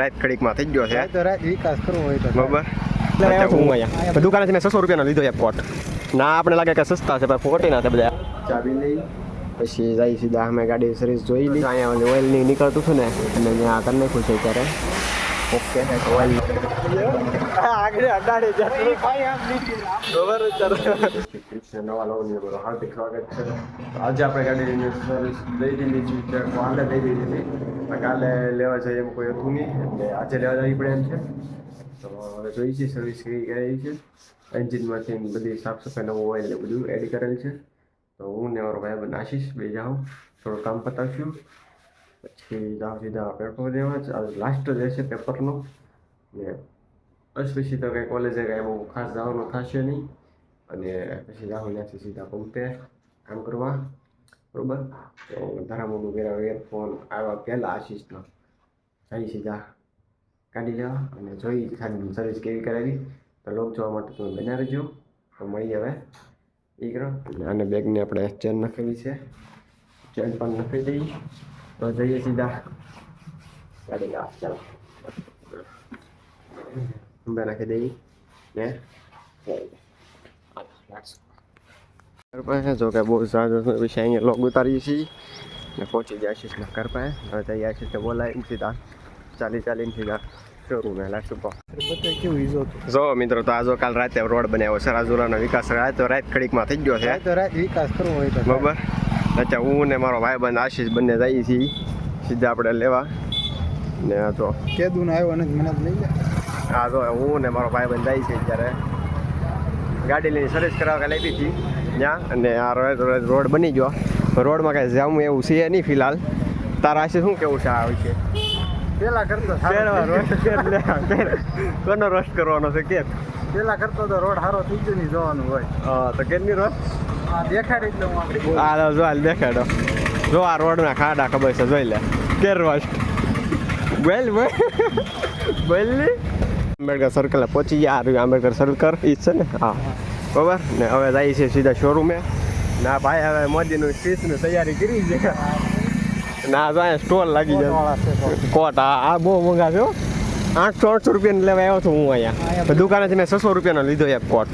રાત ખડીકમાં થઈ ગયો છે. તો રાત વિકાસ કરવો હોય તો બરાબર. દુકાનેથી મેં છસો રૂપિયાનો લીધો એક કોટ. ના આપણે લાગે કે સસ્તા છે પણ ખોટી ના છે બધા. ચાબી લઈ પછી જાય સીધા અમે ગાડી સર્વિસ જોઈ લીધી અહીંયા ઓઇલની નીકળતું હતું ને અને ત્યાં કરી નાખ્યું છે ત્યારે ઓકે આગળ અડાડે નવા નવું હાર્દિક સ્વાગત છે. આજે આપણે ગાડીની સર્વિસ લઈ લીધી છે કાલે લઈ લીધી હતી. પણ કાલે લેવા જઈએ એમ કોઈ હતું નહીં એટલે આજે લેવા જવી પડે એમ છે. તો હવે જોઈ છે સર્વિસ કેવી કરાવી છે. એન્જિનમાંથી બધી સાફ સફાઈ નવું ઓઇલ ને બધું એડ કરેલ છે. તો હું ને મારો ભાઈ આશીષ બે જાઉં. થોડું કામ પતાવશું. પછી જાઉં સીધા પેપર દેવા લાસ્ટ જ રહેશે પેપરનો. ને બસ પછી તો કંઈ કોલેજે કાંઈ બહુ ખાસ જવાનું થશે નહીં. અને પછી જાઓ ત્યાંથી સીધા પંપે કામ કરવા. બરોબર? તો ધરામોનું વેરા એરફોન આવ્યા પહેલાં આશીષના જઈ સીધા કાઢી લેવા અને જોઈ ખાલી સર્વિસ કેવી કરાવી. તો લોક જોવા માટે તમે બના રહેજો. તો મળી હવે. એ કરો. અને બેગને આપણે ચેન નખાવી છે. ચેન પણ નખાવી દઈએ. તો જઈએ સીધા ગાડી લેવા ચાલો બે નાખી દઈએ ને જો કે બહુ સારું પછી અહીંયા લોગ ઉતારીએ છીએ ને પહોંચી જાય આશીષના ઘર પાસે હવે જઈએ આશીષને બોલાવીને સીધા ચાલી ચાલીને સીધા શોરૂમ લાગશે જો મિત્રો તો આજો કાલ રાતે રોડ બનાવ્યો છે રાજુલાનો વિકાસ રાત રાત ખડીકમાં થઈ ગયો છે તો રાત વિકાસ કરવો હોય તો બરોબર અચ્છા હું ને મારો ભાઈબંધ આશીષ બંને જઈએ છીએ સીધા આપણે લેવા. ને આ તો કેદું આવ્યો નથી મને લઈ જાય આ તો હું ને મારો ભાઈ બંધ જાય છે ત્યારે ગાડી લઈને સર્વિસ કરાવવા લઈ હતી. ત્યાં. અને આ રોડ રોડ બની ગયો. રોડમાં કાંઈ જામું એવું છે નહીં ફિલહાલ. તારા આશીષ શું કેવું છે આ વિશે? પેલા કરતો કોનો રોસ્ટ કરવાનો છે કે પેલા કરતો તો રોડ સારો થઈ ગયો નહીં જવાનું હોય. તો કેટલી રોસ્ટ હું જો હાલ દેખાડો. જો આ રોડના ખાડા ખબર છે જોઈ લે. કેર રોસ્ટ બોલ બોલ. આંબેડકર સર્કલ પહોંચી ગયા. આ આંબેડકર સર્કલ ઈ છે ને? હા. બરાબર? ને હવે જાય છે સીધા શોરૂમે ના ભાઈ હવે મોદીનું સ્પીચની તૈયારી કરી છે. ના જો અહીંયા સ્ટોલ લાગી જાય. કોટ આ આ બહુ મોંઘા છે. આઠસો આઠસો રૂપિયાને લેવા આવ્યો છું હું અહીંયા. દુકાનેથી મેં છસો રૂપિયાનો લીધો એક કોટ.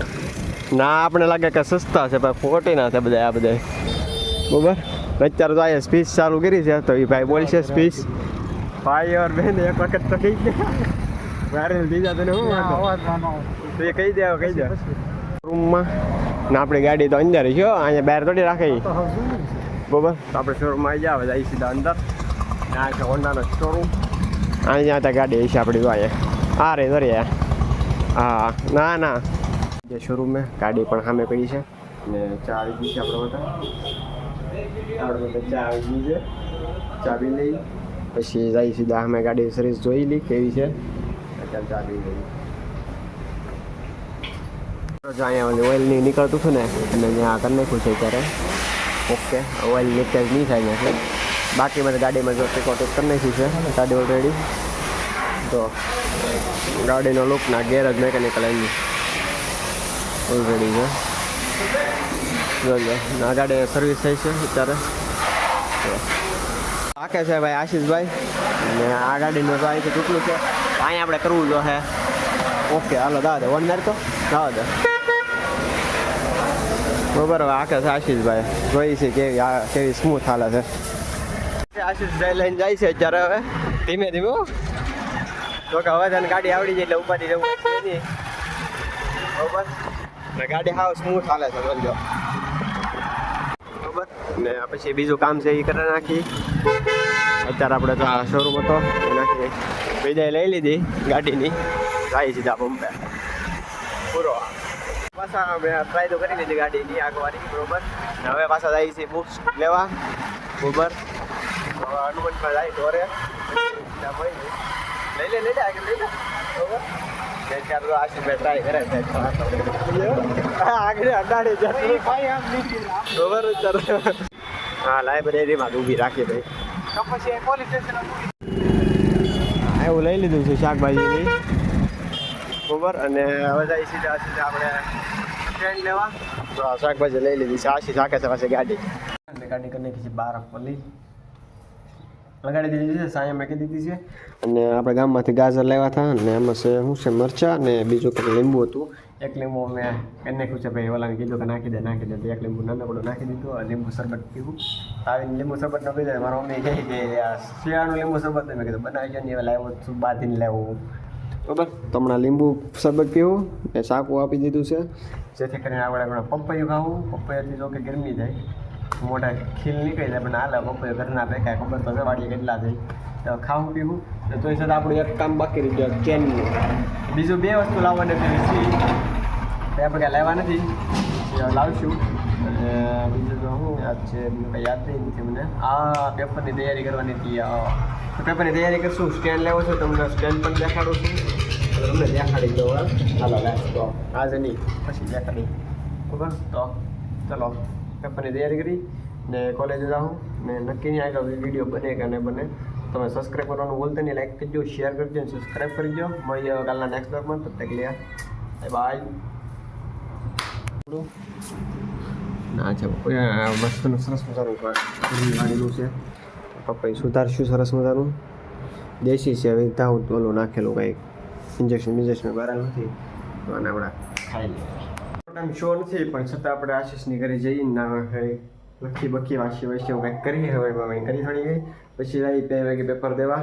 ના આપણે લાગે કે સસ્તા છે પણ ખોટી ના છે બધા આ બધા બરોબર અત્યારે તો અહીંયા સ્પીચ ચાલુ કરી છે તો એ ભાઈ બોલશે સ્પીચ ભાઈ ઓર બેન એક વખત તો કહી દે વાયરલ થઈ જાય તને શું આ વાંધો અવાજ માનો તો એ કહી દે હવે કહી દે રૂમમાં ને આપણી ગાડી તો અંદર છે હો. અહીંયા બહાર થોડી રાખે ઈ. તો હવે શું છે? બરોબર તો આપણે શોરૂમમાં આવી જાવ જાય સીધા અંદર ને આ છે હોન્ડાનો શોરૂમ અહીંયા ત્યાં ગાડી છે આપણી તો અહીંયા આ રે દરે હા ના ના જે શોરૂમ ગાડી પણ સામે પડી છે. ને ચા આવી છે આપણે બધા આપણે બધા ચા આવી છે. ચાબી લઈ. પછી જાય સીધા અમે ગાડી સર્વિસ જોઈ લી કેવી છે. અત્યારે ચાબી લઈ. જો અહીંયા ઓઇલની નીકળતું હતું ને અને ત્યાં કરી નાખ્યું છે અત્યારે. ઓકે ઓઇલ લીકેજ નહીં થાય ત્યાંથી બાકી મને ગાડીમાં જો ટિકોટ કરી નાખી છે, ગાડી ઓલરેડી તો ગાડીનો લુક ના ગેરેજ મેકેનિકલ એન્જિન ઓલરેડી છે આ ગાડી સર્વિસ થઈ છે અત્યારે રાખે છે ભાઈ આશીષભાઈ? અને આ ગાડીનું અહીંથી તૂટલું છે. અહીંયા આપણે કરવું જો હે. ઓકે હાલો દાદા દે. વન મારી તો? દાદા દે. બરોબર હવે આખે છે આશીષભાઈ. જોઈ છે કેવી આ કેવી સ્મૂથ હાલે છે. આશીષભાઈ લઈને જાય છે અત્યારે હવે. ધીમે ધીમે. તો કે હવે તને ગાડી આવડી જાય એટલે ઉપાધી જવું બરોબર ને ગાડી હાવ સ્મૂથ હાલે છે સમજો બરોબર? ને પછી બીજું કામ છે એ કરી નાખી. અત્યારે આપણે તો આ શોરૂમ હતો, એ નાખી વિદાય લઈ લીધી ગાડીની. જાય સીધા પંપે. પૂરો. પાછા મેં ટ્રાય તો કરી લીધી ગાડીની આગવારી બરોબર? હવે પાછા જાય છે બુક્સ લેવા. બરોબર? તો હનુમાનમાં જાય જાય. લઈ લે લઈ લે, આગળ લઈ લે. બરોબર? હા લાઇબ્રેરીમાં ઊભી રાખી ભાઈ પોલીસ સ્ટેશન લઈ લીધું છે. શાકભાજીની બરોબર અને હવે આપણે શાકભાજી લઈ લીધી છે આશી શાકે છે પાસે ગાડી ગાડી કરી નાખી છે બાર પલ્લી લગાડી દીધી છે સાયા મેં કીધી દીધી છે. અને આપણે ગામમાંથી ગાજર લેવા હતા અને એમાં છે શું છે મરચાં અને બીજું કંઈક લીંબુ હતું. એક લીંબુ મેં એને નાખ્યું છે ભાઈ ઓલાને કીધું કે નાખી દે નાખી દે. એક લીંબુ નાનકડું નાખી દીધું અને લીંબુ શરબત પીવું. આવીને લીંબુ શરબત ન પીધા મારા મમ્મી કહે કે આ શિયાળું લીંબુ શરબત. મેં કીધું બનાવી જાય ને એવા લાવ્યો છું બાંધીને લેવું બરાબર? તો હમણાં લીંબુ શરબત પીવું ને સાકું આપી દીધું છે. જેથી કરીને આપણે આપણે પપૈયું ખાવું. પપૈયાથી જો કે ગરમી જાય મોટા ખીલ નીકળી જાય, પણ હાલે પપૈયા ઘરના ભેગા ખબર તો વાડીએ કેટલા થઈ તો ખાવું, પીવું. ને તોય છતાં આપણું એક કામ બાકી રહી ગયું ચેનનું બીજું બે વસ્તુ લાવવાની હતી છે તે આપણે કાંઈ લાવવા નથી. લાવશું. અને બીજું તો શું, યાદ છે, બીજું કંઈ યાદ નહીં નથી મને. આ પેપરની તૈયારી કરવાની હતી પેપરની તૈયારી કરશું સ્ટેન્ડ લેવો છો તમને સ્ટેન્ડ પણ દેખાડું છું. તમને દેખાડી દો હા. ચાલો લાસ્ટ તો આજે નહીં, પછી દેખાડી. બરાબર તો, ચલો. પેપરની તૈયારી કરી ને કોલેજે જાઉં ને નક્કી નહીં આગળ વીડિયો બને કે નહીં બને. તમે સબસ્ક્રાઈબ કરવાનું બોલતા નહીં લાઈક કરજો શેર કરજો અને સબસ્ક્રાઈબ કરજો. મળીએ કાલના નેક્સ્ટ બ્લોગમાં તો તક લે બાય ના, છે મસ્તનું સરસ મજાનું છે. પપ્પાએ સુધારશું સરસ મજાનું. દેશી છે, હવે તાવ ઓલું નાખેલું કંઈક. ઇન્જેક્શન બિન્જેક્શન બરાબર નથી. તો હમણાં ખાઈ લઈએ. ટાઈમ શો નથી પણ છતાં આપણે આશીષની ઘરે જઈએ ના લખી બખી વાંચી વાંચી કંઈક કરી હવે મમ્મી કરી થોડી ગઈ. પછી આવી બે વાગે પેપર દેવા.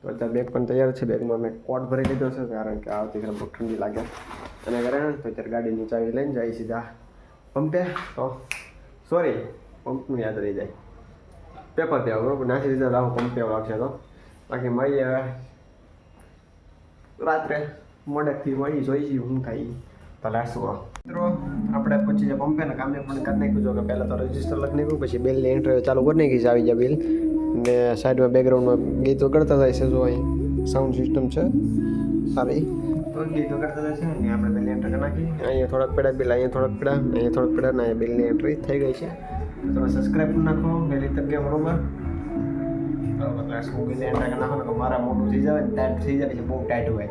તો અત્યારે બેગ પણ તૈયાર છે બેગમાં મેં કોટ ભરી લીધો છે, કારણ કે આવતીકાલે બહુ ઠંડી લાગે. અને ઘરે તો અત્યારે ગાડીની ચાવી લઈને જાય સીધા પંપે. તો સોરી પંપનું યાદ રહી જાય. પેપર દેવા, બરોબર? નાસી દીધા, લાવો, પંપે લાગશે તો. બાકી મળીએ હવે રાત્રે મોડેકથી મળી જોઈશું શું થાય. તો લાસું મિત્રો આપણે પછી જે પંપે ને કામે પણ કરી નાખ્યું જો કે પહેલાં તો રજિસ્ટર લખી નાખ્યું પછી બેલની એન્ટ્રી ચાલુ કરી નાખી છે આવી જાય બિલ ને સાઈડમાં બેકગ્રાઉન્ડમાં ગીતો કરતા જાય છે જો અહીં સાઉન્ડ સિસ્ટમ છે. સારી ગીતો કરતા જાય છે ને આપણે બિલની એન્ટ્રી કરી નાખી. અહીંયા થોડાક પેડા બિલ અહીંયા થોડાક પેડા અહીંયા થોડાક પેડા ને અહીંયા બિલની એન્ટ્રી થઈ ગઈ છે. તમે સબસ્ક્રાઈબ કરી નાખો વહેલી તકે બરોબર એન્ટ્રી નાખો ને મારા મોટું થઈ જાય ટાઈટ થઈ જાય પછી બહુ ટાઈટ હોય.